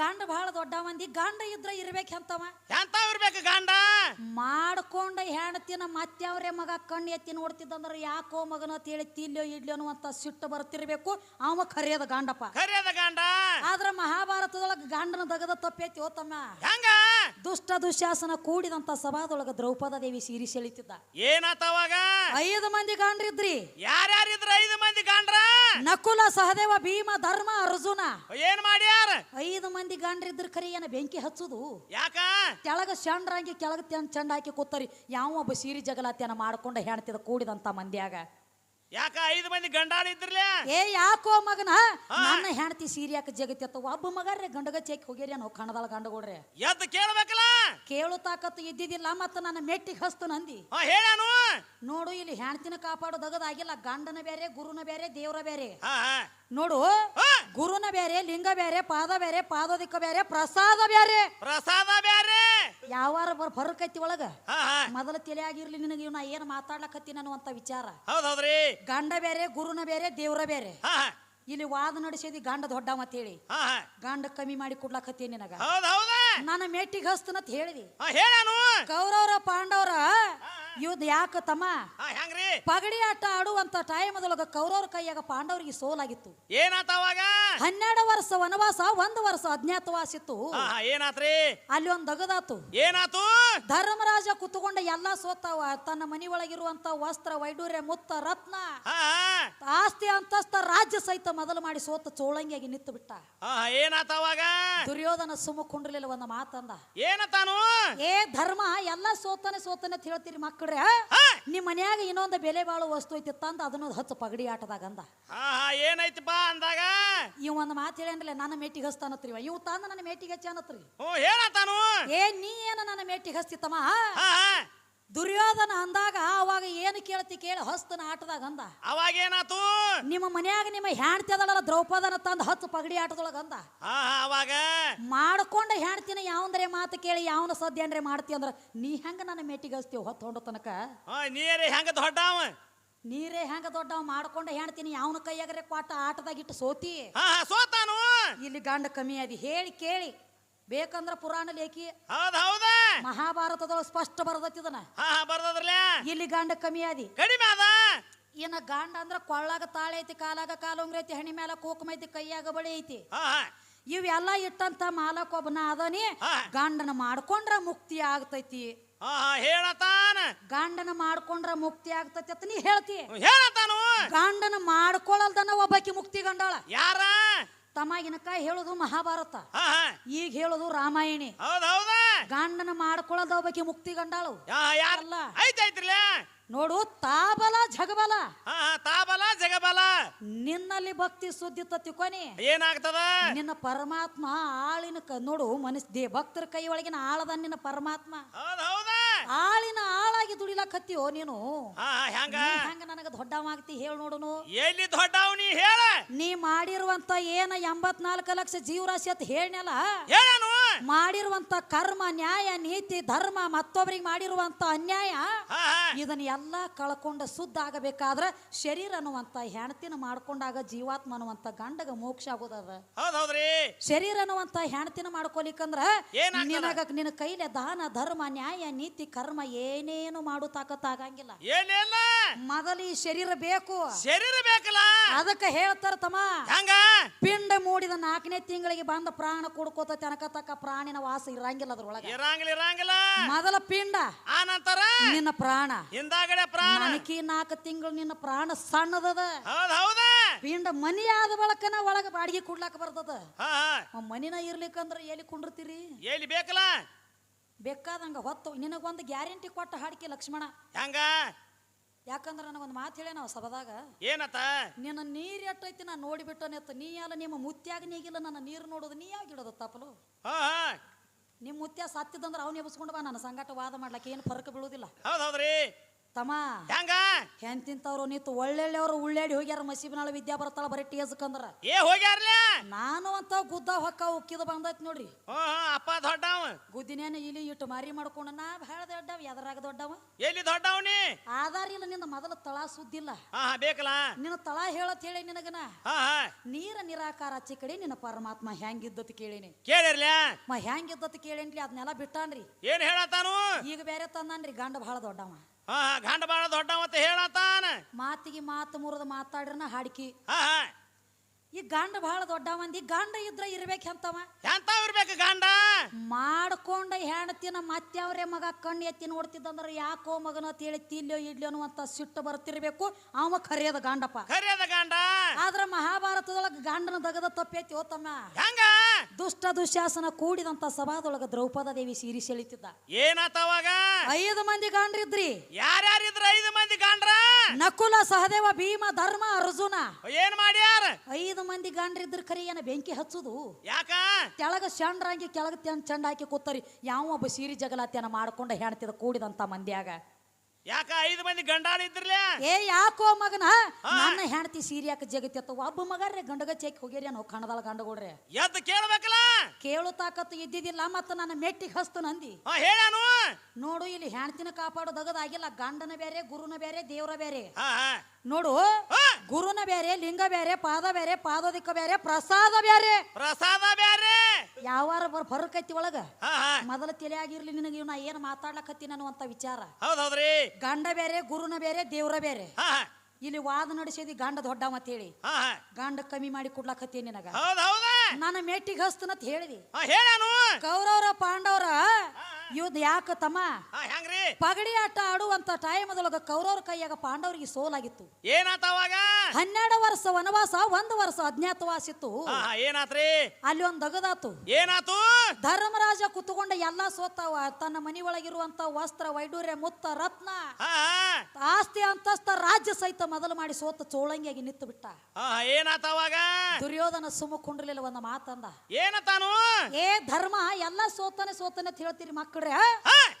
ಗಂಡ ಬಹಳ ದೊಡ್ಡ ಮಂದಿ ಗಂಡ ಇದ್ರ ಇರ್ಬೇಕಂತವ ಎಂತಾವ್? ಇರ್ಬೇಕು ಗಂಡ? ಮಾಡ್ಕೊಂಡ ಹೆಣ್ತಿನ ಮತ್ತೆ ಅವ್ರೆ ಮಗ ಕಣ್ಣು ಎತ್ತಿ ನೋಡ್ತಿದ್ದಂದ್ರ ಯಾಕೋ ಮಗನ ತಿಳಿ ತಿಲ್ಯೋ ತಿಲ್ಲೋ ಇಡ್ಲೋ ಅಂತ ಸಿಟ್ಟು ಬರ್ತಿರ್ಬೇಕು. ಅವ ಕರೆಯದ ಗಂಡಪ್ಪ. ಕರಿಯದ ಗಂಡ? ಆದ್ರ ಮಹಾಭಾರತದೊಳಗ ಗಂಡನ ದಗದ ತಪ್ಪೈತಿ ಓ ತಮ್ಮ. ಹೆಂಗ? ದುಷ್ಟ ದುಶಾಸನ ಕೂಡಿದಂತ ಸಭಾದೊಳಗ ದ್ರೌಪದ ದೇವಿ ಸೀರಿ ಸೆಳಿತಿದ್ದ. ಏನಾತವಾಗ ಐದು ಮಂದಿ ಗಂಡ್ರಿದ್ರಿ. ಯಾರ್ಯಾರಿದ್ರ ಐದು ಮಂದಿ ಗಂಡ್ರ? ನಕುಲ ಸಹದೇವ ಭೀಮ ಧರ್ಮ ಅರ್ಜುನ. ಏನ್ ಮಾಡ್ಯಾರ ಐದು ಮಂದಿ ಗಂಡ್ರಿದ್ರ ಕರಿ ಏನ ಬೆಂಕಿ ಹಚ್ಚುದು? ಯಾಕ? ಕೆಳಗ ಶಂಡ್ರಂಗಿ ಕೆಳಗ ಚಂಡ ಹಾಕಿ ಕೂತರಿ. ಯಾವ ಒಬ್ಬ ಸೀರಿ ಜಗಲಾತ್ಯನ ಮಾಡ್ಕೊಂಡ ಹೆಣ್ತಿದ ಕೂಡಿದಂತ ಮಂದ್ಯಾಗ. ಯಾಕ ಐದು ಮಂದಿ ಗಂಡಾಳ ಇದ್ರಲ್ಯ ಏ ಯಾಕೋ ಮಗನ? ನನ್ನ ಹೆಂಡತಿ ಸೀರಿಯಾಕ ಯಾಕೆ ಜಗತ್ತಿತ್ತ ಒಬ್ಬ ಮಗರ್ರೆ ಗಂಡಗ ಚೇಕ್ ಹೋಗ್ಯಾರ ನಾವು ಕಣದಾಳ ಗಂಡಗೋಡ್ರೆ. ಎದ್ದು ಕೇಳಬೇಕಲ್ಲ? ಕೇಳು ತಾಕತ್ತು ಇದ್ದಿದ್ದಿಲ್ಲ ಮತ್ತ ನನ್ನ ಮೆಟ್ಟಿಗೆ ಹಸ್ತು ನಂದಿ. ಹಾ ಹೇಳ್ಯಾನು ನೋಡು ಇಲ್ಲಿ ಹೆಣ್ತಿನ ಕಾಪಾಡೋದಗದಾಗಿಲ್ಲ ಗಂಡನ ಬೇರೆ ಗುರುನ ಬೇರೆ ದೇವ್ರ ಬೇರೆ. ನೋಡು ಗುರುನ ಬೇರೆ ಲಿಂಗ ಬೇರೆ ಪಾದ ಬೇರೆ ಪಾದೋದಿಕ್ಕ ಬೇರೆ ಪ್ರಸಾದ ಬೇರೆ. ಪ್ರಸಾದ ಬ್ಯಾರೆ ಯಾವಾರ ಬರ್ ಫರಕೈತಿ ಒಳಗ? ಮೊದಲ ತಲೆಯಾಗಿರ್ಲಿ ನಿನಗೆ ಇವ್ನ ಏನು ಮಾತಾಡ್ಲಕತ್ತೀನಿ ಅನ್ನುವಂತ ವಿಚಾರ. ಹೌದೌದ್ರಿ. ಗಂಡ ಬೇರೆ ಗುರುನ ಬೇರೆ ದೇವ್ರ ಬೇರೆ. ಇಲ್ಲಿ ವಾದ ನಡೆಸಿದಿ ಗಂಡ ದೊಡ್ಡ ಹಾ ಗಂಡ ಕಮ್ಮಿ ಮಾಡಿ ಕೊಡ್ಲಕತ್ತೀನಿ ನಿನಗ. ನನ್ನ ಮೆಟ್ಟಿಗೆ ಹಸ್ತನತ್ ಹೇಳಿದಿ. ಕೌರವರ ಪಾಂಡವರ ಕೌರವ್ರ ಪಾಂಡವ್ರ ಯುದ್ಧ ಯಾಕ ತಮ್ಮ? ಪಗಡಿ ಆಟ ಆಡುವಂತ ಟೈಮದೊಳಗ ಕೌರವ್ರ ಕೈಯಾಗ ಪಾಂಡವರಿಗೆ ಸೋಲಾಗಿತ್ತು. ಏನಾತವಾಗ ಹನ್ನೆರಡು ವರ್ಷ ವನವಾಸ ಒಂದು ವರ್ಷ ಅಜ್ಞಾತವಾಸ ಇತ್ತು ಏನಾತ್ರಿ? ಅಲ್ಲಿ ಒಂದು ದಗದಾತು. ಏನಾತು? ಧರ್ಮರಾಜ ಕುತ್ಕೊಂಡ ಎಲ್ಲಾ ಸೋತಾವ ತನ್ನ ಮನಿ ಒಳಗಿರುವಂತ ವಸ್ತ್ರ ವೈಡೂರ್ಯ ಮುತ್ತ ರತ್ನ ಆಸ್ತಿ ಅಂತಸ್ತ ರಾಜ್ಯ ಸಹಿತ ಮೊದಲು ಮಾಡಿ ಸೋತ ಚೋಳಂಗಿಯಾಗಿ ನಿಂತು ಬಿಟ್ಟ. ಏನಾತವಾಗ ದುರ್ಯೋಧನ ಸುಮ್ಮ ಕುಂಡ್ಲಿಲ್ಲ ಒಂದು ಮಾತಂದ. ಏನತಾನು ಏ ಧರ್ಮ ಎಲ್ಲ ಸೋತಾನೆ ಸೋತಾನೆ ಅಂತ ಹೇಳ್ತೀರಿ ಮಕ್ಕಳ್ರೆ. ನಿಮ್ಮ ನಿಮ್ ಮನ್ಯಾಗ ಇನ್ನೊಂದು ಬೆಲೆ ಬಾಳು ವಸ್ತು ಐತಿ ತಂದ ಅದನ್ನ ಹಚ್ಚ ಪಗಡಿ ಆಟದಾಗ ಅಂದ. ಆಹಾ ಏನೈತಿ ಏನೈತಿಪ್ಪ ಅಂದಾಗ? ಇವ್ ಒಂದ್ ಮಾತು ಹೇಳ ನನ್ನ ಮೇಟಿಗೆ ಹಸ್ತಾನತ್ರಿ ಇವ. ಇವ್ ತಂದ ನನ್ನ ಮೇಟಿಗೆ ಹಚ್ಚಾನತ್ರಿ ಏನತಾನು? ಏ ನೀ ಏನ ನನ್ನ ಮೇಟಿಗೆ ಹಸ್ತಿತ್ತಮ್ಮ? ದುರ್ಯೋಧನ ಅಂದಾಗ ಅವಾಗ ಏನು ಕೇಳ್ತಿ ಕೇಳಿ ಹಸ್ತನ ಆಟದಾಗ ಅಂದ. ಅವಾಗ ಏನಾತು? ನಿಮ್ಮ ಮನ್ಯಾಗ ನಿಮ್ಮ ಹೆಣ್ತಿ ಅದಳಲ್ಲ ದ್ರೌಪದನ ತಂದ ಹತ್ತು ಪಗಡಿ ಆಟದೊಳಗ ಅಂದ. ಅವಾಗ? ಮಾಡ್ಕೊಂಡ ಹೆಣ್ತಿನ ಯಾವಂದ್ರೆ ಮಾತು ಕೇಳಿ ಯಾವನ ಸದ್ಯನ್ರೆ ಮಾಡ್ತಿ ಅಂದ್ರ ನೀ ಹೆಂಗ ನನ್ನ ಮೇಟಿಗೆ ಹಸ್ತೀವಿ ಹೊತ್ತು ಹೊಂಡ ತನಕ ನೀರೇ ಹೆಂಗ ದೊಡ್ಡವ? ನೀರೇ ಹೆಂಗ ದೊಡ್ಡವ ಮಾಡ್ಕೊಂಡ ಹೆಣ್ತೀನಿ ಅವನ ಕೈಯಾಗರೆ ಕೊಟ್ಟ ಆಟದಾಗ ಇಟ್ಟು ಸೋತಿ? ಹಾ ಹಾ ಸೋತಾನು. ಇಲ್ಲಿ ಗಂಡ ಕಮ್ಮಿ ಅದಿ ಹೇಳಿ ಕೇಳಿ. ಬೇಕಂದ್ರ ಪುರಾಣ ಲೇಖಿ. ಹೌದ್ ಹೌದ. ಮಹಾಭಾರತದೊಳಗೆ ಸ್ಪಷ್ಟ ಬರದತ್ತಿದನ ಹಾ ಹಾ ಬರ್ದದ್ರಲ್ಲ ಇಲ್ಲಿ ಗಂಡ ಕಮ್ಮಿ ಆದಿ ಕಡಿಮೆ ಅದ. ಇನ್ನ ಗಂಡ ಅಂದ್ರ ಕೊಳ್ಳಾಗ ತಾಳೆ ಐತಿ ಕಾಲಾಗ ಕಾಲುಂಗ್ರಿ ಐತಿ ಹಣಿ ಮ್ಯಾಲ ಕುಕುಮ ಐತಿ ಕೈಯಾಗ ಬಳಿ ಐತಿ. ಹಾ ಹಾ. ಇವೆಲ್ಲ ಇಟ್ಟಂತ ಮಾಲಕ್ಕೊಬ್ಬನ ಅದನಿ ಹಾ. ಗಂಡನ ಮಾಡ್ಕೊಂಡ್ರ ಮುಕ್ತಿ ಆಗ್ತೈತಿ. ಹಾ ಹಾ ಹೇಳತಾನ. ಗಂಡನ ಮಾಡ್ಕೊಂಡ್ರ ಮುಕ್ತಿ ಆಗ್ತೈತಿ ಅಂತ ನೀ ಹೇಳ್ತಿ. ಹೇಳತಾನು. ಗಂಡನ ಮಾಡ್ಕೊಳಲ್ದನ ಒಬ್ಬಾಕಿ ಮುಕ್ತಿ ಗಂಡಾಳ. ಯಾರ? ತಮಾಗಿನಕ ಹೇಳುದು ಮಹಾಭಾರತ. ಈಗ ಹೇಳುದು ರಾಮಾಯಣಿ. ಗಾಂಡನ ಮಾಡ್ಕೊಳದ ಬಗ್ಗೆ ಮುಕ್ತಿ ಗಂಡಾಳು. ನೋಡು ತಾಬಲ ಜಗಬಲ. ತಾಬಲ ಜಗಬಲ. ನಿನ್ನಲ್ಲಿ ಭಕ್ತಿ ಸುದ್ದಿ ತತ್ತಿಕೊನಿ ಏನಾಗ್ತದ? ನಿನ್ನ ಪರಮಾತ್ಮ ಆಳಿನ ಕ ನೋಡು ಮನಸ್ ದೇ ಭಕ್ತರ ಕೈ ಒಳಗಿನ ಆಳದ ನಿನ್ನ ಪರಮಾತ್ಮ. ಹೌದ. ಆಳಿನ ಆಳಾಗಿ ದುಡಿಲಕತ್ತೀಯೋ ನೀನು? ಹಾ ಹಾ ಹೆಂಗ ಹೆಂಗ ನನಗ ದೊಡ್ಡವಾಗ್ತಿ ಹೇಳ ನೋಡುನು. ಎಲ್ಲಿ ದೊಡ್ಡವ ನೀ ಹೇಳ? ನೀ ಮಾಡಿರುವಂತ ಏನ ಎಂಬತ್ನಾಲ್ಕು ಲಕ್ಷ ಜೀವರಾಶಿ ಅಂತ ಹೇಳ್ನಲ್ಲ? ಹೇಳನು ಮಾಡಿರುವಂತ ಕರ್ಮ ನ್ಯಾಯ ನೀತಿ ಧರ್ಮ ಮತ್ತೊಬ್ಬರಿಗೆ ಮಾಡಿರುವಂತ ಅನ್ಯಾಯ ಇದನ್ನ ಎಲ್ಲಾ ಕಳ್ಕೊಂಡ ಶುದ್ಧ ಆಗಬೇಕಾದ್ರ ಶರೀರ ಅನ್ನುವಂತ ಹೆಣತಿನ ಮಾಡ್ಕೊಂಡಾಗ ಜೀವಾತ್ಮ ಅನ್ನುವಂತ ಗಂಡಗ ಮೋಕ್ಷ ಆಗೋದದ. ಶರೀರ ಅನ್ನುವಂತ ಹೆಣತಿನ ಮಾಡ್ಕೊಲಿಕ್ಕಂದ್ರ ನಿನಗ ನಿನ್ನ ಕೈಲೆ ದಾನ ಧರ್ಮ ನ್ಯಾಯ ನೀತಿ ಕರ್ಮ ಏನೇನು ಮಾಡು ತಾಕತ್ ಆಗಂಗಿಲ್ಲ. ಮೊದಲು ಈ ಶರೀರ ಬೇಕು. ಶರೀರ ಬೇಕಲ್ಲ? ಅದಕ್ಕೆ ಹೇಳ್ತಾರ ತಮ್ಮ ಪಿಂಡ ಮೂಡಿದ ನಾಲ್ಕನೇ ತಿಂಗಳಿಗೆ ಬಂದ ಪ್ರಾಣ ಕೊಡ್ಕೋತ ತನಕ ತಕ್ಕ ಪ್ರಾಣಿನ ವಾಸ ಇರಂಗಿಲ್ಲ ಅದ್ರೊಳಗೆ. ಇರಂಗಿಲ್ಲ ಇರಂಗಿಲ್ಲ. ಮೊದಲ ಪಿಂಡ ಆ ನಂತರ ನಿನ್ನ ಪ್ರಾಣ. ಹಿಂದಾಗಡೆ ಪ್ರಾಣ. ನನಕಿ ನಾಲ್ಕು ತಿಂಗಳು ನಿನ್ನ ಪ್ರಾಣ ಸಣ್ಣದದ. ಹೌದ್ ಹೌದ. ಪಿಂಡ ಮನಿ ಆದ ಬಳಕನ ಒಳಗೆ ಬಾಡಿಗೆ ಕೊಡ್ಲಾಕ ಬರ್ತದ. ಮನಿನ ಇರ್ಲಿಕ್ಕಂದ್ರ ಎಲ್ಲಿ ಕುಂಡಿರ್ತೀರಿ? ಎಲ್ಲಿ ಬೇಕಲ್ಲ? ಬೇಕಾದಂಗ ಹೊತ್ತು. ನಿನಗೊಂದು ಗ್ಯಾರಂಟಿ ಕೊಟ್ಟ ಹಾಡಿಕೆ ಲಕ್ಷ್ಮಣ. ಹೆಂಗ? ಯಾಕಂದ್ರ ನನಗೊಂದು ಮಾತು ಹೇಳ ನಾವು ಸಭದಾಗ? ಏನತ್ತ? ನಿನ್ನ ನೀರ್ ಎಟ್ಟೈತಿ ನಾ ನೋಡಿಬಿಟ್ಟನೆತ್ತ ನೀ ಅಲ್ಲ ನಿಮ್ಮ ಮುತ್ಯಾಗ ನೀಗಿಲ್ಲ ನನ್ನ ನೀರು ನೋಡೋದು ನೀ ಯಾಗಿಡೋದು ತಪ್ಪಲು ಹಾ ಹಾ. ನಿಮ್ಮ ಮುತ್ಯ ಸತ್ತಿದಂದ್ರ ಅವ್ನ ಎಬ್ಸ್ಕೊಂಡು ಬಾ ನನ್ನ ಸಂಗಾಟ ವಾದ ಮಾಡ್ಲಕ್ಕೆ ಏನು ಫರಕ ಬೀಳುವುದಿಲ್ಲ ಹೌದೌದ್ರಿ ತಮ್ಮ. ಹೆಂಗ? ಹೆಂತಿಂತವ್ರು ನಿಂತು ಒಳ್ಳೆಯವ್ರು ಉಳ್ಳಾಡಿ ಹೋಗ್ಯಾರ ಮಸೀಬಿನಾಳ ವಿದ್ಯಾ ಬರ್ತಾಳ ಬರೀ ಟೇಸ್ಕಂದ್ರ ಏ ಹೋಗ್ಯಾರ್ಲೆ? ನಾನು ಅಂತ ಗುದ್ದ ಹೊಕ್ಕ ಉಕ್ಕಿದ ಬಂದೈತ್ ನೋಡ್ರಿ. ಹ್ಞೂ ಹ್ಞೂ ಅಪ್ಪ ದೊಡ್ಡವ. ಗುದ್ದಿನೇನ ಇಲ್ಲಿ ಇಟ್ಟು ಮಾರಿ ಮಾಡ್ಕೊಂಡ ನಾ ಬಹಳ ದೊಡ್ಡವ ಎದರಾಗ ದೊಡ್ಡವ? ಎಲ್ಲಿ ದೊಡ್ಡವನಿ ಆಧಾರ ಇಲ್ಲ ನಿನ್ನ ಮೊದಲ ತಳ ಸುದ್ದಿಲ್ಲ ಹಾ ಹಾ ಬೇಕಲ್ಲ? ನಿನ್ನ ತಳ ಹೇಳತ್ ಹೇಳಿ ನಿನಗನ? ಹಾ ಹಾ. ನೀರ ನಿರಾಕಾರ ಹಚ್ಚಿ ಕಡೆ ನಿನ್ನ ಪರಮಾತ್ಮ ಹೆಂಗಿದ್ದತ್ ಕೇಳಿನಿ. ಕೇಳಿರ್ಲ್ಯ ಮ ಹೆಂಗಿದ್ದತ್ ಕೇಳಿನ್ರಿ ಅದನ್ನೆಲ್ಲ ಬಿಟ್ಟಾನ್ರಿ. ಏನ್ ಹೇಳತ್ತಾನು? ಈಗ ಬೇರೆ ತಂದಾನ್ರಿ ಗಂಡ ಬಹಳ ದೊಡ್ಡವ. ಹಾ ಹಾ ಗಂಡ ಬಾಳ ದೊಡ್ಡ ಮತ್ತೆ ಹೇಳತಾನೆ ಮಾತಿಗೆ ಮಾತು ಮುರಿದ ಮಾತಾಡ್ರನ ಹಾಡ್ಕಿ. ಹಾ ಹಾ. ಈ ಗಂಡ ಬಹಳ ದೊಡ್ಡವಂದಿ ಗಂಡ ಇದ್ರ ಇರ್ಬೇಕು ಅಂತವ ಎಂತಾವ್ ಇರ್ಬೇಕು ಗಂಡ ಮಾಡ್ಕೊಂಡ ಹೆಣ್ತಿನ ಅವ್ರೆ ಮಗ ಕಣ್ಣು ಎತ್ತಿ ನೋಡ್ತಿದ್ದಂದ್ರ ಯಾಕೋ ಮಗನ ಅಂತ ತಿಲ್ಯೋ ತಿಲ್ಲೋ ಅಂತ ಸಿಟ್ಟು ಬರ್ತಿರ್ಬೇಕು. ಅವ ಕರೆಯದ ಗಂಡಪ್ಪ ಕರೆಯದ ಗಂಡ ಆದ್ರ ಮಹಾಭಾರತದೊಳಗ ಗಂಡನ ದಗದ ತಪ್ಪೈತಿ ಓತಮ್ಮ ತಮ್ಮ. ಹೆಂಗ? ದುಷ್ಟ ದುಶ್ಯಾಸನ ಕೂಡಿದಂತ ಸಭಾದೊಳಗ ದ್ರೌಪದ ದೇವಿ ಸೀರಿ ಸೆಳಿತಿದ್ದ. ಏನಾತವಾಗ ಐದು ಮಂದಿ ಗಂಡ್ರಿದ್ರಿ. ಯಾರ್ಯಾರಿದ್ರ ಐದು ಮಂದಿ ಗಂಡ್ರ? ನಕುಲ ಸಹದೇವ ಭೀಮ ಧರ್ಮ ಅರ್ಜುನ. ಏನ್ ಮಾಡ್ಯಾರ? ಐದು ಮಂದಿ ಗಂಡ್ರಿದ್ರ ಕರಿ ಏನ ಬೆಂಕಿ ಹಚ್ಚುದು? ಯಾಕ? ತೆಳಗ ಶಂಡ್ರಂಗಿ ಕೆಳಗ ಚಂಡ ಹಾಕಿ ಕೂತರಿ. ಯಾವ ಒಬ್ಬ ಸೀರಿ ಜಗಲಾತ್ಯನ ಮಾಡ್ಕೊಂಡ ಹೆಣ್ತಿದ ಕೂಡಿದಂತ ಮಂದ್ಯಾಗ. ಯಾಕ ಐದು ಮಂದಿ ಗಂಡಾಳ ಏ ಯಾಕೋ ಮಗನ? ನನ್ನ ಹೆಂಡತಿ ಸೀರೆ ಯಾಕೆ ಜಗತ್ತಿತ್ತ ಒಬ್ಬ ಮಗರ್ರೆ ಗಂಡಗ ಚೇಕ್ ಹೋಗ್ಯಾರಿ ನಾವು ಕಣದಾಳ ಗಂಡಗೋಡ್ರೆ ಎದ್ದು ಕೇಳಬೇಕಲ್ಲ? ಕೇಳು ತಾಕತ್ತು ಇದ್ದಿದ್ದಿಲ್ಲ ಮತ್ತ ನನ್ನ ಮೆಟ್ಟಿಗೆ ಹಸ್ತು ನಂದಿ. ಹಾ ಹೇಳ್ಯಾನು. ನೋಡು ಇಲ್ಲಿ ಹೆಂಡತಿನ ಕಾಪಾಡೋದಗದಾಗಿಲ್ಲ ಗಂಡನ ಬೇರೆ ಗುರುನ ಬೇರೆ ದೇವ್ರ ಬೇರೆ. ನೋಡು. ಗುರುನ ಬೇರೆ ಲಿಂಗ ಬೇರೆ ಪಾದ ಬೇರೆ ಪಾದೋದಿಕ್ಕ ಬೇರೆ ಪ್ರಸಾದ ಬೇರೆ ಪ್ರಸಾದ ಬ್ಯಾರೆ. ಯಾವಾರ ಬರ್ ಬರಕೈತಿ ಒಳಗ ಹಾ ಹಾ. ಮೊದಲ ತಲೆಯಾಗಿರ್ಲಿ ನಿನಗೆ ಇವ್ನ ಏನ್ ಮಾತಾಡ್ಲಕತ್ತೀನಿ ಅನ್ನುವಂತ ವಿಚಾರ. ಹೌದೌದ್ರಿ. ಹೌದ್ರಿ ಗಂಡ ಬೇರೆ ಗುರುನ ಬೇರೆ ದೇವ್ರ ಬೇರೆ ಹಾ ಹಾ. ಇಲ್ಲಿ ವಾದ ನಡೆಸಿದಿ ಗಂಡ ದೊಡ್ಡ ಹೇಳಿ. ಹಾ ಹಾ. ಗಂಡ ಕಮ್ಮಿ ಮಾಡಿ ಕೊಡ್ಲಕತ್ತೀನಿ ನಿನಗ. ಹೌದ್ ಹೌದ. ನಾನು ಮೇಟಿಗೆ ಹಸ್ತನತ್ ಹೇಳಿದಿ. ಹಾ ಕೌರವ್ರ ಪಾಂಡವ್ರ ಯುದ್ಧ ಯಾಕ ತಮ್ಮ? ಹಾ ಹೆಂಗ್ರಿ ಪಗಡಿ ಆಟ ಆಡುವಂತ ಟೈಮದೊಳಗ ಕೌರವ್ರ ಕೈಯಾಗ ಪಾಂಡವರಿಗೆ ಸೋಲಾಗಿತ್ತು. ಏನಾತವಾಗ ಹನ್ನೆರಡು ವರ್ಷ ವನವಾಸ ಒಂದ್ ವರ್ಷ ಅಜ್ಞಾತವಾಸ ಇತ್ತು. ಹಾ ಹಾ ಏನಾತ್ರಿ? ಅಲ್ಲಿ ಒಂದ್ ದಗದಾತು. ಏನಾತು? ಧರ್ಮರಾಜ ಕುತ್ಕೊಂಡ ಎಲ್ಲಾ ಸೋತಾವ ತನ್ನ ಮನಿ ಒಳಗಿರುವಂತ ವಸ್ತ್ರ ವೈಡೂರ್ಯ ಮುತ್ತ ರತ್ನ ಹಾ ಹಾ ಆಸ್ತಿ ಅಂತಸ್ತ ರಾಜ್ಯ ಸಹಿತ ಮೊದಲು ಮಾಡಿ ಸೋತ ಚೋಳಂಗಿಯಾಗಿ ನಿಂತು ಬಿಟ್ಟ. ಹಾ ದುರ್ಯೋಧನ ಸುಮ್ಮ ಕುಂಡ್ರಲಿಲ್ಲ ಒಂದ್ ಮಾತಂದ. ಏನತಾನು? ಏ ಧರ್ಮ ಎಲ್ಲ ಸೋತಾನೆ ಸೋತಾನೆ ಅಂತ ಹೇಳ್ತೀರಿ ಮಕ್ಕಳ್ರೆ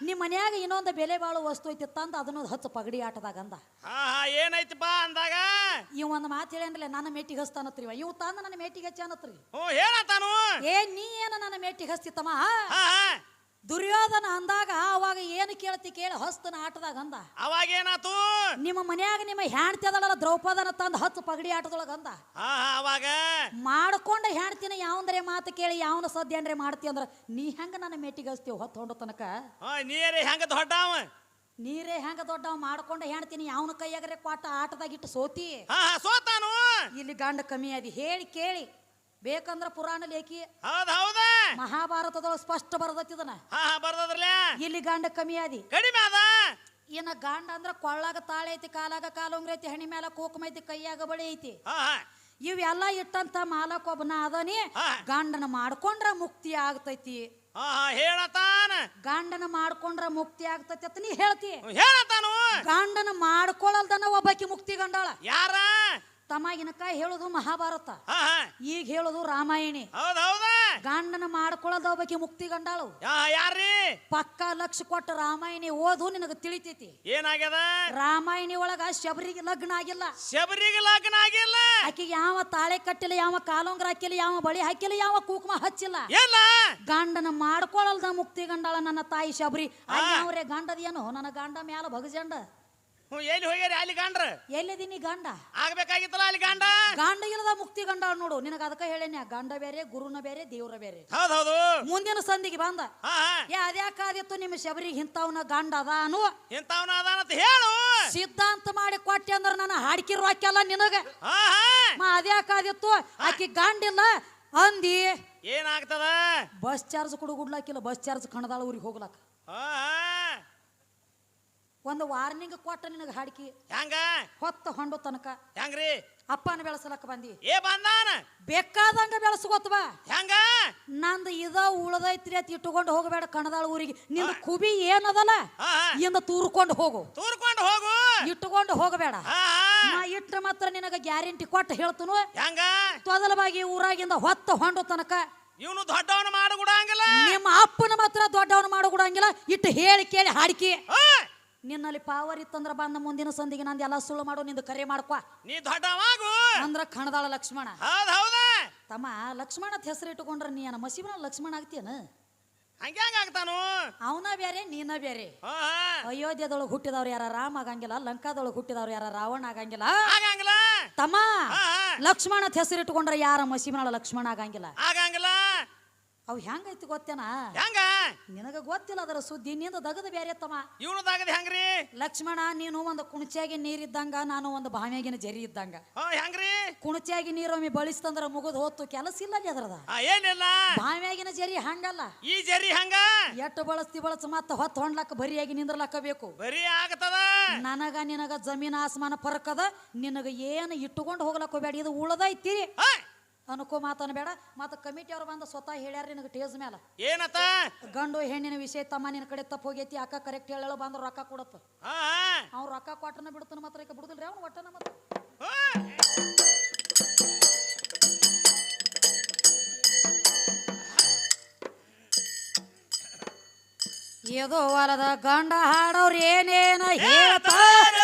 ನಿಮ್ ಮನ್ಯಾಗ ಇನ್ನೊಂದು ಬೆಲೆ ಬಾಳು ವಸ್ತು ಐತಿ ತಂದ ಅದನ್ನ ಹಚ್ಚ ಪಗಡಿ ಆಟದಾಗ ಅಂದ. ಏನೈತಿ ಬಾ ಏನೈತಿಪ್ಪ ಅಂದಾಗ? ಇವ್ ಒಂದ್ ಮಾತು ಹೇಳೇನ್ರಿ ನನ್ನ ಮೇಟಿಗೆ ಹಸ್ತಾನತ್ರಿ ಇವ. ತಂದ ನನ್ನ ಮೇಟಿಗೆ ಹಚ್ಚಾನತ್ರಿ ಹ್ಞೂ ಏನತಾನು ಏ ನೀ ಏನ ನನ್ನ ಮೇಟಿಗೆ ಹಸ್ತಿತ್ತಮ್ಮ ದುರ್ಯೋಧನ ಅಂದಾಗ ಅವಾಗ ಏನು ಕೇಳ್ತಿ ಕೇಳಿ ಹಸ್ತನ ಆಟದಾಗ ಅಂದ. ಅವಾಗ ಏನಾತು? ನಿಮ್ಮ ಮನ್ಯಾಗ ನಿಮ್ಮ ಹೆಂಡತಿ ಅದಳಲ್ಲ ದ್ರೌಪದನ ತಂದ ಹತ್ತು ಪಗಡಿ ಆಟದೊಳಗ ಅಂದ. ಅವಾಗ? ಮಾಡ್ಕೊಂಡ ಹೆಂಡತಿನ ಯಾವಂದ್ರೆ ಮಾತು ಕೇಳಿ ಯಾವನ ಸದ್ಯನ್ರೆ ಮಾಡ್ತಿ ಅಂದ್ರ ನೀ ಹೆಂಗ ನನ್ನ ಮೇಟಿಗೆ ಹಚ್ತೀವಿ ಹೊತ್ತು ಹೊಂಡ ತನಕ? ನೀರೇ ಹೆಂಗ ದೊಡ್ಡವ? ನೀರೇ ಹೆಂಗ ದೊಡ್ಡವ? ಮಾಡ್ಕೊಂಡ ಹೆಣ್ತೀನಿ ಯಾವನ ಕೈಯಾಗರೆ ಕ್ವಾಟ ಆಟದಾಗ ಇಟ್ಟು ಸೋತಿ. ಸೋತಾನು? ಇಲ್ಲಿ ಗಂಡ ಕಮ್ಮಿ ಅದಿ ಹೇಳಿ ಕೇಳಿ ಬೇಕಂದ್ರ ಪುರಾಣ ಲೇಖಿ ಹೌದ್ ಹೌದ. ಮಹಾಭಾರತದೊಳಗೆ ಸ್ಪಷ್ಟ ಬರದತ್ತಿದನ ಹಾ ಹಾ ಬರ್ದದ್ರಲ್ಲ ಇಲ್ಲಿ ಗಂಡ ಕಮ್ಮಿ ಆದಿ. ಕಡಿಮೆ ಅದ ಏನ ಗಂಡ ಅಂದ್ರ ಕೊಳ್ಳಾಗ ತಾಳೆ ಐತಿ ಕಾಲಾಗ ಕಾಲುಂಗ್ರ ಐತಿ ಹಣಿ ಮ್ಯಾಲ ಕೋಕುಮ ಐತಿ ಕೈಯಾಗ ಬಳಿ ಐತಿ. ಹಾ ಹಾ. ಇವೆಲ್ಲ ಇಟ್ಟಂತ ಮಾಲಕ್ ಒಬ್ಬನ ಅದನಿ. ಗಂಡನ ಮಾಡ್ಕೊಂಡ್ರ ಮುಕ್ತಿ ಆಗ್ತೈತಿ. ಹಾ ಹಾ ಹೇಳತಾನ. ಗಂಡನ ಮಾಡ್ಕೊಂಡ್ರ ಮುಕ್ತಿ ಆಗ್ತೈತಿ ಅಂತ ನೀ ಹೇಳ್ತಿ. ಹೇಳತಾನು. ಗಂಡನ ಮಾಡ್ಕೊಳಲ್ದನ ಒಬ್ಬಾಕಿ ಮುಕ್ತಿ ಗಂಡಾಳ. ಯಾರ? ತಮಾಗಿನಕ ಹೇಳುದು ಮಹಾಭಾರತ. ಈಗ ಹೇಳುದು ರಾಮಾಯಣಿ. ಗಂಡನ ಮಾಡ್ಕೊಳಲ್ದ ಬಗ್ಗೆ ಮುಕ್ತಿ ಗಂಡಾಳು. ಯಾರ್ರಿ? ಪಕ್ಕ ಲಕ್ಷ ಕೊಟ್ಟ ರಾಮಾಯಣಿ ಓದು ನಿನಗ ತಿಳಿತೈತಿ. ಏನಾಗ್ಯದ? ರಾಮಾಯಣಿ ಒಳಗ ಶಬರಿಗೆ ಲಗ್ನ ಆಗಿಲ್ಲ. ಶಬರಿಗೆ ಲಗ್ನ ಆಗಿಲ್ಲ? ಆಕಿಗೆ ಯಾವ ತಾಳೆ ಕಟ್ಟಿಲ್ಲ ಯಾವ ಕಾಲೊಂಗ್ರ ಹಾಕಿಲ್ಲ ಯಾವ ಬಳಿ ಹಾಕಿಲ್ಲ ಯಾವ ಕುಕುಮ ಹಚ್ಚಿಲ್ಲ. ಎಲ್ಲ? ಗಂಡನ ಮಾಡ್ಕೊಳ್ಳಲ್ದ ಮುಕ್ತಿ ಗಂಡಾಳ ನನ್ನ ತಾಯಿ ಶಬರಿ. ಅಲ್ಲಿ ಗಂಡದ ಏನು ನನ್ನ ಗಂಡ ಮ್ಯಾಲ ಭಗಜಂಡ ಹ್ಞೂ ಎಲ್ಲಿ ಹೋಗ್ಯಾರಿ ಅಲ್ಲಿ ಗಂಡ್ರ? ಎಲ್ಲಿದೀನಿ ಗಂಡ? ಆಗ್ಬೇಕಾಗಿತ್ತಲ್ಲ ಅಲ್ಲಿ ಗಾಂಡ? ಗಂಡ ಇಲ್ಲದ ಮುಕ್ತಿ ಗಂಡ ನೋಡು. ನಿನಗ ಅದಕ್ಕ ಹೇಳೇನಿ ಗಂಡ ಬೇರೆ ಗುರುನ ಬೇರೆ ದೇವ್ರ ಬೇರೆ. ಹೌದ್ ಹೌದು ಮುಂದಿನ ಸಂದಿಗೆ ಬಂದ. ಹಾ ಹಾ. ಏ ಅದ್ಯಾಕಾದಿತ್ತು ನಿಮ್ಮ ಶಬರಿಗೆ ಇಂಥವ್ನ ಗಂಡ ಅದಾನು. ಇಂಥವ್ನ ಅದಾನಂತ ಹೇಳು. ಸಿದ್ಧಾಂತ ಮಾಡಿ ಕೊಟ್ಟೆ ಅಂದ್ರ ನಾನು ಹಾಡ್ಕಿರೋ ರೊಕ್ಕೆಲ್ಲ ನಿನಗ? ಹಾ ಹಾ. ಮಾ ಅದ್ಯಾಕಾದಿತ್ತು ಆಕಿ ಗಂಡಿಲ್ಲ ಅಂದಿ. ಏನಾಗ್ತದ? ಬಸ್ ಚಾರ್ಜ್ ಕೊಡು ಗುಡ್ಲಾಕಿಲ್ಲ ಬಸ್ ಚಾರ್ಜ್ ಕಣದಾಳ ಊರಿಗೆ ಹೋಗ್ಲಾಕ. ಹಾ ಹಾ. ಒಂದು ವಾರ್ನಿಂಗ್ ಕೊಟ್ಟ ನಿನಗೆ ಹಾಡ್ಕಿ. ಹೆಂಗ? ಹೊತ್ತ ಹೊಂಡು ತನಕ. ಹೆಂಗ್ರಿ? ಅಪ್ಪನ ಬೆಳೆಸಲಕ್ಕ ಬಂದಿ. ಏ ಬಂದಾನ? ಬೇಕಾದಂಗ ಬೆಳೆಸ್ಕೊತ್ವ ಹೆಂಗ? ನಂದು ಇದ ಉಳದೈತ್ರಿ ಅಂತ ಇಟ್ಟುಕೊಂಡು ಹೋಗಬೇಡ ಕಣದಾಳ ಊರಿಗೆ. ನಿನ್ನ ಕುಬಿ ಏನದಲ್ಲ? ಇಂದ ತೂರ್ಕೊಂಡು ಹೋಗು. ತೂರ್ಕೊಂಡು ಹೋಗು. ಇಟ್ಟುಕೊಂಡು ಹೋಗಬೇಡ. ನಾ ಇಟ್ಟ ಮಾತ್ರ ನಿನಗ ಗ್ಯಾರಂಟಿ ಕೊಟ್ಟು ಹೇಳ್ತನು. ಹೆಂಗ? ತೊದಲವಾಗಿ ಊರಾಗಿಂದ ಹೊತ್ತ ಹೊಂಡು ತನಕ. ಇವನು ದೊಡ್ಡವನ ಮಾಡಗುಡಂಗಿಲ್ಲ ನಿಮ್ಮ ಅಪ್ಪನ ಮಾತ್ರ ದೊಡ್ಡವನು ಮಾಡಕೊಡಂಗಿಲ್ಲ ಇಟ್ಟು ಹೇಳಿ ಕೇಳಿ ಹಾಡಿಕೆ. ನಿನ್ನಲ್ಲಿ ಪಾವರ್ ಇತ್ತಂದ್ರ ಬಂದ ಮುಂದಿನ ಸಂದಿಗೆ ನಂದು ಎಲ್ಲ ಸುಳ್ಳು ಮಾಡು ನಿಂದು ಕರೆ ಮಾಡ್ಕೊ. ನೀ ದೊಡ್ಡವಾಗು. ಅಂದ್ರ ಕಣದಾಳ ಲಕ್ಷ್ಮಣ. ಹೌದ್ ಹೌದ. ತಮ್ಮ ಲಕ್ಷ್ಮಣ ಹೆಸರು ಇಟ್ಟುಕೊಂಡ್ರ ನೀ ಏನ ಮಸೀಬನ ಲಕ್ಷ್ಮಣ ಆಗ್ತೀಯನ? ಹಂಗ್ಯಾಂಗ ಆಗ್ತಾನು? ಅವನ ಬೇರೆ ನೀನ ಬೇರೆ ಅಯೋಧ್ಯದೊಳಗ ಹುಟ್ಟಿದವ್ರು ಯಾರ? ರಾಮ ಆಗಂಗಿಲ್ಲ ಲಂಕಾದೊಳಗೆ ಹುಟ್ಟಿದವ್ರು ಯಾರ? ರಾವಣ ಆಗಂಗಿಲ್ಲ. ಆಗಂಗಿಲ್ಲ. ತಮ್ಮ. ಲಕ್ಷ್ಮಣ ಅಂತ ಹೆಸರು ಇಟ್ಕೊಂಡ್ರೆ ಯಾರ ಮಸೀಬನ ಲಕ್ಷ್ಮಣ ಆಗಂಗಿಲ್ಲ? ಆಗಂಗಿಲ್ಲ. ಅವ್ ಹೆಂಗೈತಿ ಗೊತ್ತೇನಾ? ಹೆಂಗ? ನಿನಗ ಗೊತ್ತಿಲ್ಲ ಅದರ ಸುದ್ದಿ ನಿಂದ ದಗದ ಬೇರೆ ತಮ್ಮ ಇವನು ದಾಗದ ಹೆಂಗ್ರಿ? ಲಕ್ಷ್ಮಣ ನೀನು ಒಂದು ಕುಣಚಿಯಾಗಿ ನೀರಿದ್ದಂಗ ನಾನು ಒಂದು ಬಾವಿಯಾಗಿನ ಜರಿ ಇದ್ದಂಗ. ಹಾ ಹೆಂಗ್ರಿ? ಕುಣಚಿಯಾಗಿ ನೀರೊಮ್ಮೆ ಬಳಸ್ತಂದ್ರ ಮುಗಿದು ಹೋತು ಕೆಲಸ ಇಲ್ಲ ಅಲ್ಲಿ ಅದ್ರದ ಆ ಏನಿಲ್ಲ. ಬಾವಿಯಾಗಿನ ಜರಿ ಹಂಗಲ್ಲ. ಈ ಜರಿ ಹಂಗ? ಎಟ್ಟು ಬಳಸ್ತಿ ಬಳಸ ಮತ್ತ ಹೊತ್ತು ಹೊಂಡ್ಲಕ್ಕ ಬರಿಯಾಗಿ ನಿಂದ್ರಲಕ್ಕ ಬೇಕು. ಬರೀ ಆಗತದ. ನನಗ ನಿನಗ ಜಮೀನ ಆಸ್ಮಾನ ಪರಕದ ನಿನಗ ಏನು ಇಟ್ಟುಕೊಂಡು ಹೋಗ್ಲಕ್ಕ ಹೋಗ್ಬೇಡ ಇದು ಉಳದೈತಿ. ಹಾ, ಅನ್ಕೋ ಮಾತನ ಬೇಡ. ಮತ್ತ ಕಮಿಟಿ ಅವ್ರು ಬಂದ ಸ್ವತಃ ಹೇಳ್ಯಾರ ನಿನಗೆ ಟೇಜ್ ಮ್ಯಾಲ. ಏನತ್ತ? ಗಂಡು ಹೆಣ್ಣಿನ ವಿಷಯ ತಮ್ಮ ನಿನ್ನ ಕಡೆ ತಪ್ಪು ಹೋಗೈತಿ ಅಕ್ಕ ಕರೆಕ್ಟ್ ಹೇಳಲ್ಲ ಬಂದ್ರ ರೊಕ್ಕ ಕೊಡತ್ತ. ಅವ್ರು ರೊಕ್ಕ ಕೊಟ್ಟನ ಬಿಡ್ತಾನ ಮಾತ್ರ ಈಗ ಬಿಡುದಿಲ್ರಿ ಅವ್ನು ಒಟ್ಟನ ಮತ್ತೆ. ಏದೋ ಹೊಲದ ಗಂಡ ಹಾಡೋರು ಏನೇನ ಹೇಳ್ತಾರ?